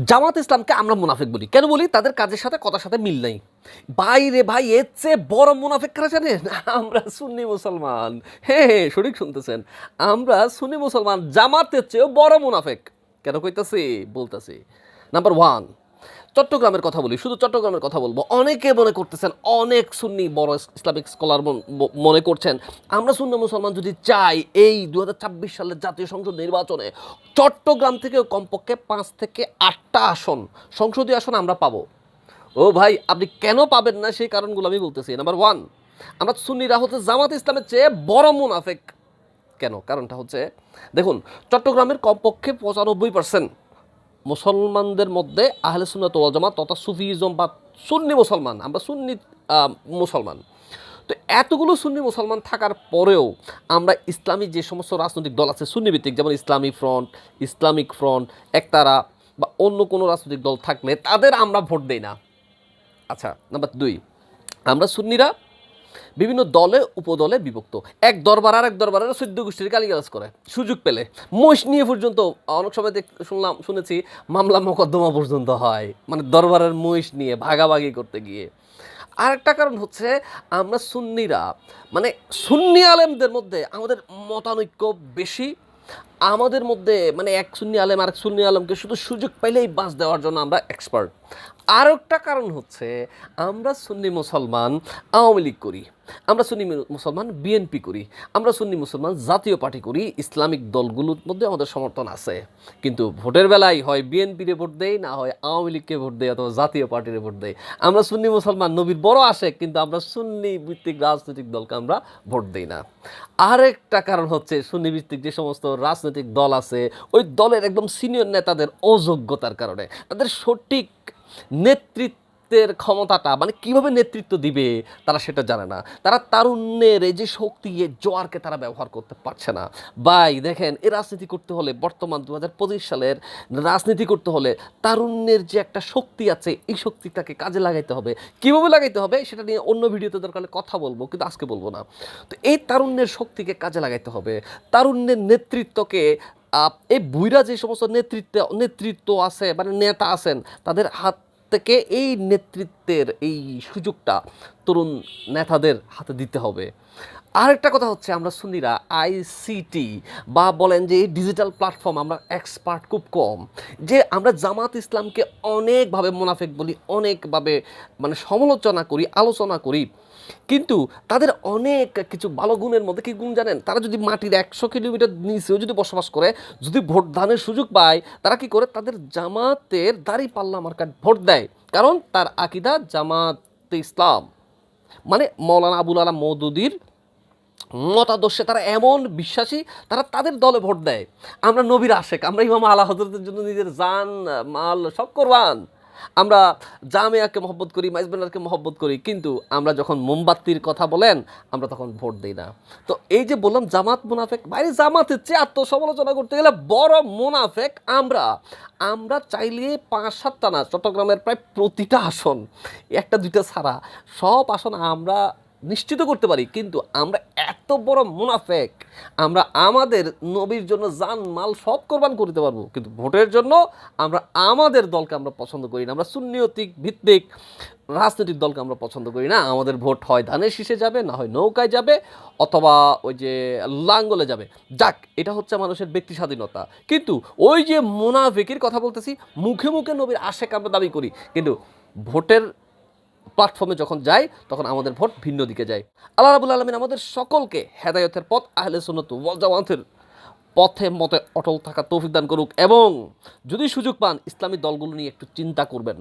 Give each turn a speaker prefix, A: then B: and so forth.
A: জামাত ইসলামকে আমরা মুনাফিক বলি। কেন বলি? তাদের কাজের সাথে কথার সাথে মিল নাই। বাইরে ভাই, এর চেয়ে বড় মুনাফিক কারা জানেন? আমরা সুন্নি মুসলমান। হ্যাঁ হ্যাঁ সঠিক শুনতেছেন। আমরা সুন্নি মুসলমান, জামাতের চেয়েও বড় মুনাফেক। কেন কইতাছি? বলতাছি। নাম্বার ওয়ান চট্টগ্রামের কথা বলি, শুধু চট্টগ্রামের কথা বলব। অনেকে মনে করতেছেন, অনেক সুন্নি বড় ইসলামিক স্কলার মনে করছেন। আমরা সুন্নি মুসলমান যদি চাই, এই দু সালের জাতীয় সংসদ নির্বাচনে চট্টগ্রাম থেকে কমপক্ষে পাঁচ থেকে আটটা আসন, সংসদীয় আসন আমরা পাবো। ও ভাই, আপনি কেন পাবেন না সেই কারণগুলো আমি বলতেছি। নাম্বার ওয়ান আমরা সুন্নিরা হচ্ছে জামাত ইসলামের চেয়ে বড় মুনাফেক। কেন? কারণটা হচ্ছে, দেখুন, চট্টগ্রামের কমপক্ষে পঁচানব্বই পার্সেন্ট মুসলমানদের মধ্যে আহলে সুন্নাত ওয়াল জামাত তথা সুফিজম বা সুন্নি মুসলমান, আমরা সুন্নি মুসলমান। তো এতগুলো সুন্নি মুসলমান থাকার পরেও আমরা ইসলামী যে সমস্ত রাজনৈতিক দল আছে সুন্নি ভিত্তিক যেমন ইসলামী ফ্রন্ট, ইসলামিক ফ্রন্ট, একতারা বা অন্য কোনো রাজনৈতিক দল থাকলে তাদের আমরা ভোট দেই না। আচ্ছা নাম্বার দুই, আমরা সুন্নিরা বিভিন্ন দলে, উপদলে বিভক্ত। এক দরবার আর এক দরবারের সদ্য গোষ্ঠীর গালিগালাজ করে। সুযোগ পেলে। মহিষ নিয়ে পর্যন্ত, অনেক সময় শুনলাম, শুনেছি, মামলা মোকদ্দমা পর্যন্ত হয়। মানে দরবারের মহিষ নিয়ে ভাগাভাগি করতে গিয়ে। আরেকটা কারণ হচ্ছে, আমরা সুন্নিরা মানে সুন্নি আলেমদের মধ্যে আমাদের মতানৈক্য বেশি। আমাদের মধ্যে মানে এক সুন্নি আলেম আর এক সুন্নি আলেমকে শুধু সুযোগ পাইলেই বাস দেওয়ার জন্য আমরা এক্সপার্ট আর একটা কারণ হচ্ছে, আমরা সুন্নি মুসলমান আওয়ামী লীগ করি, আমরা সুন্নি মুসলমান বিএনপি করি, আমরা সুন্নি মুসলমান জাতীয় পার্টি করি, ইসলামিক দলগুলোর মধ্যে আমাদের সমর্থন আছে। কিন্তু ভোটের বেলায় হয় বিএনপিরে ভোট দেয় না হয় আওয়ামী লীগকে ভোট দেয় অথবা জাতীয় পার্টিরে ভোট দেয় আমরা সুন্নি মুসলমান, নবীর বড় আসে কিন্তু আমরা সুন্নি ভিত্তিক রাজনৈতিক দলকে আমরা ভোট দেই না। আরেকটা কারণ হচ্ছে, সুন্নি ভিত্তিক যে সমস্ত রাজনৈতিক দল আছে, ওই দলের একদম সিনিয়র নেতাদের অযোগ্যতার কারণে, তাদের সঠিক নেতৃত্বের ক্ষমতাটা মানে কীভাবে নেতৃত্ব দিবে, তারা সেটা জানে না। তারা তারুণ্যের এই যে শক্তি, এই জোয়ারকে তারা ব্যবহার করতে পারছে না। বাই দেখেন, এই রাজনীতি করতে হলে বর্তমান দু হাজার পঁচিশ সালের রাজনীতি করতে হলে তারুণ্যের যে একটা শক্তি আছে, এই শক্তিটাকে কাজে লাগাইতে হবে। কীভাবে লাগাইতে হবে, সেটা নিয়ে অন্য ভিডিওতে দরকার কথা বলব, কিন্তু আজকে বলব না। তো এই তারুণ্যের শক্তিকে কাজে লাগাইতে হবে। তারুণ্যের নেতৃত্বকে এই বুইরা যে সমস্ত নেতৃত্ব নেতৃত্ব আছে মানে নেতা আছেন, তাদের হাত থেকে এই নেতৃত্বের এই সুযোগটা তরুণ নেতাদের হাতে দিতে হবে। আরেকটা কথা হচ্ছে আমরা সুন্নিরা আইসিটি বা বলেন যে ডিজিটাল প্ল্যাটফর্ম আমরা এক্সপার্ট খুব কম। যে আমরা জামাত ইসলামকে অনেকভাবে মুনাফেক বলি, অনেকভাবে মানে সমালোচনা করি, আলোচনা করি কিন্তু তাদের অনেক কিছু ভালো গুণের মধ্যে কি গুণ জানেন? তারা যদি মাটির একশো কিলোমিটার নিচেও যদি বসবাস করে, যদি ভোট দানের সুযোগ পায়, তারা কি করে? তাদের জামাতের দাড়ি পাল্লা মার্কাট ভোট দেয়। কারণ তার আকিদা জামাতে ইসলাম। মানে মৌলানা আবুল আলাম মৌদুদির মতাদর্শে তারা এমন বিশ্বাসী, তারা তাদের দলে ভোট দেয়। আমরা নবীর আশেক, আমরা ইমাম আলা হজরতের জন্য নিজের জান, মাল সব কোরবান। আমরা জামিয়াকে মহব্বত করি মাইজবেনারকে মহব্বত করি, কিন্তু আমরা যখন মোমবাতির কথা বলেন, আমরা তখন ভোট দিই না। তো এই যে বললাম জামাত মুনাফেক, বাইরে জামাতের চেয়ে আত্মসমালোচনা করতে গেলে বড় মুনাফেক আমরা। আমরা চাইলে পাঁচ সাতটা না, চট্টগ্রামের প্রায় প্রতিটা আসন, একটা দুইটা ছাড়া, সব আসন আমরা নিশ্চিত করতে পারি, কিন্তু আমরা এত বড় মুনাফেক। আমরা আমাদের নবীর জন্য জান, মাল সব কোরবান করতে পারব। কিন্তু ভোটের জন্য আমরা আমাদের দলকে আমরা পছন্দ করি না। আমরা সুন্নিয়তিক, ভিত্তিক, রাজনৈতিক দলকে আমরা পছন্দ করি না। আমাদের ভোট হয় ধানের শীষে যাবে, না হয় নৌকায় যাবে, অথবা ওই যে লাঙ্গলে যাবে। যাক, এটা হচ্ছে মানুষের ব্যক্তি স্বাধীনতা। কিন্তু ওই যে মুনাফিকের কথা বলতেছি, মুখে মুখে নবীর আশেক আমরা দাবি করি। কিন্তু ভোটের প্ল্যাটফর্মে যখন যায় তখন আমাদের ভোট ভিন্ন দিকে যায়। আল্লাহ রাবুল আলমিন আমাদের সকলকে হেদায়তের পথ, আহলে সুনত ওয়াজাওয়ান্থের পথে মতে অটল থাকা তৌফিক দান করুক এবং যদি সুযোগ পান, ইসলামী দলগুলো নিয়ে একটু চিন্তা করবেন।